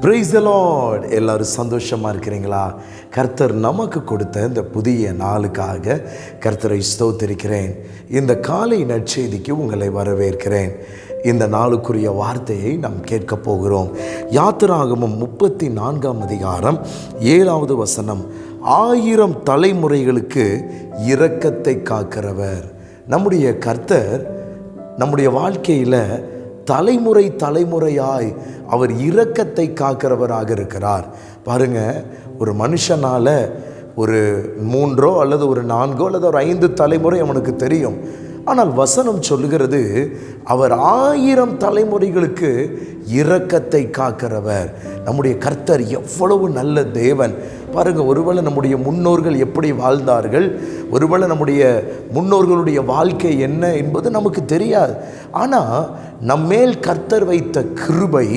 Price Lord எல்லாரும் சந்தோஷமாக இருக்கிறீங்களா? கர்த்தர் நமக்கு கொடுத்த இந்த புதிய நாளுக்காக கர்த்தரை ஸ்தோத்திருக்கிறேன். இந்த காலை நற்செய்திக்கு உங்களை வரவேற்கிறேன். இந்த நாளுக்குரிய வார்த்தையை நாம் கேட்கப் போகிறோம். யாத்திராகமும் முப்பத்தி நான்காம் அதிகாரம் ஏழாவது வசனம். ஆயிரம் தலைமுறைகளுக்கு இரக்கத்தை காக்கிறவர். நம்முடைய கர்த்தர் நம்முடைய வாழ்க்கையில் தலைமுறை தலைமுறையாய் அவர் இரக்கத்தை காக்கிறவராக இருக்கிறார். பாருங்க ஒரு மனுஷனால் ஒரு மூன்றோ அல்லது ஒரு நான்கோ அல்லது ஒரு ஐந்து தலைமுறை அவனுக்கு தெரியும். ஆனால் வசனம் சொல்லுகிறது அவர் ஆயிரம் தலைமுறைகளுக்கு இரக்கத்தை காக்கிறவர். நம்முடைய கர்த்தர் எவ்வளவு நல்ல தேவன். பாருங்கள் ஒருவேளை நம்முடைய முன்னோர்கள் எப்படி வாழ்ந்தார்கள் ஒருவேளை நம்முடைய முன்னோர்களுடைய வாழ்க்கை என்ன என்பது நமக்கு தெரியாது. ஆனால் நம்மேல் கர்த்தர் வைத்த கிருபை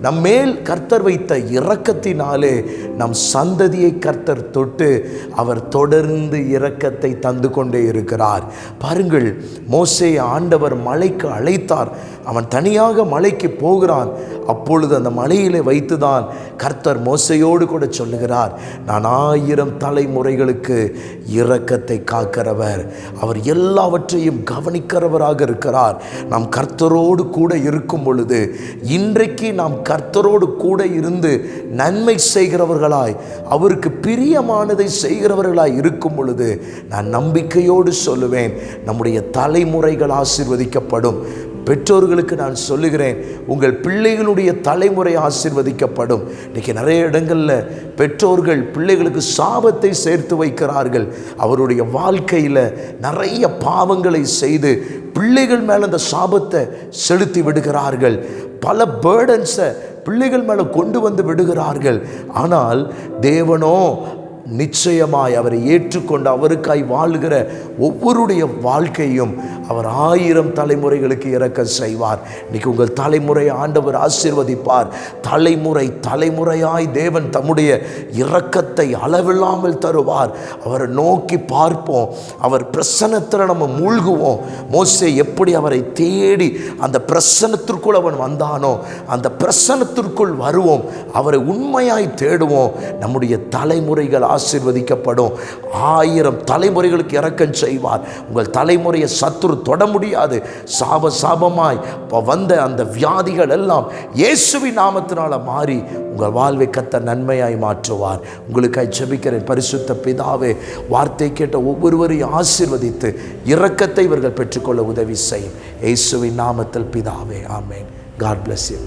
நம்மேல் கர்த்தர் வைத்த இரக்கத்தினாலே நம் சந்ததியை கர்த்தர் தொட்டு அவர் தொடர்ந்து இரக்கத்தை தந்து கொண்டே இருக்கிறார். பாருங்கள் மோசே ஆண்டவர் மலைக்கு அழைத்தார். அவன் தனியாக மலைக்கு போகிறான். அப்பொழுது அந்த மலையிலே வைத்துதான் கர்த்தர் மோசையோடு கூட சொல்லுகிறார். நான் ஆயிரம் தலைமுறைகளுக்கு இரக்கத்தை காக்கிறவர். அவர் எல்லாவற்றையும் கவனிக்கிறவராக இருக்கிறார். நாம் கர்த்தரோடு கூட இருக்கும் பொழுது இன்றைக்கு நாம் கர்த்தரோடு கூட இருந்து நன்மை செய்கிறவர்களாய் அவருக்கு பிரியமானதை செய்கிறவர்களாய் இருக்கும் பொழுது நான் நம்பிக்கையோடு சொல்லுவேன் நம்முடைய தலைமுறைகள் ஆசிர்வதிக்கப்படும். பெற்றோர்களுக்கு நான் சொல்லுகிறேன் உங்கள் பிள்ளைகளுடைய தலைமுறை ஆசிர்வதிக்கப்படும். இன்றைக்கி நிறைய இடங்களில் பெற்றோர்கள் பிள்ளைகளுக்கு சாபத்தை சேர்த்து வைக்கிறார்கள். அவருடைய வாழ்க்கையில் நிறைய பாவங்களை செய்து பிள்ளைகள் மேலே அந்த சாபத்தை செலுத்தி விடுகிறார்கள். பல பேர்டன்ஸை பிள்ளைகள் மேலே கொண்டு வந்து விடுகிறார்கள். ஆனால் தேவனோ நிச்சயமாய் அவரை ஏற்றுக்கொண்டு அவருக்காய் வாழ்கிற ஒவ்வொருடைய வாழ்க்கையும் அவர் ஆயிரம் தலைமுறைகளுக்கு இறக்க செய்வார். இன்னைக்கு உங்கள் தலைமுறை ஆண்டவர் ஆசீர்வதிப்பார். தலைமுறை தலைமுறையாய் தேவன் தம்முடைய இரக்கத்தை அளவில்லாமல் தருவார். அவரை நோக்கி பார்ப்போம். அவர் பிரசனத்தில் நம்ம மூழ்குவோம். மோசே எப்படி அவரை தேடி அந்த பிரசனத்திற்குள் அவன் வந்தானோ அந்த பிரசனத்திற்குள் வருவோம். அவரை உண்மையாய் தேடுவோம். நம்முடைய தலைமுறைகள் ஆசிர்வதிக்கப்படும். ஆயிரம் தலைமுறைகளுக்கு இறக்கம் செய்வார். உங்கள் தலைமுறையை சத்துரு தொட முடியாது. சாப சாபமாய் இப்போ வந்த அந்த வியாதிகள் எல்லாம் இயேசுவின் நாமத்தினால மாறி உங்கள் வாழ்வை கத்த நன்மையாய் மாற்றுவார். உங்களுக்காய் ஜெபிக்கிறேன். பரிசுத்த பிதாவே வார்த்தை கேட்ட ஒவ்வொருவரையும் ஆசிர்வதித்து இரக்கத்தை இவர்கள் பெற்றுக்கொள்ள உதவி செய்யும். இயேசுவின் நாமத்தில் பிதாவே ஆமேன். God bless you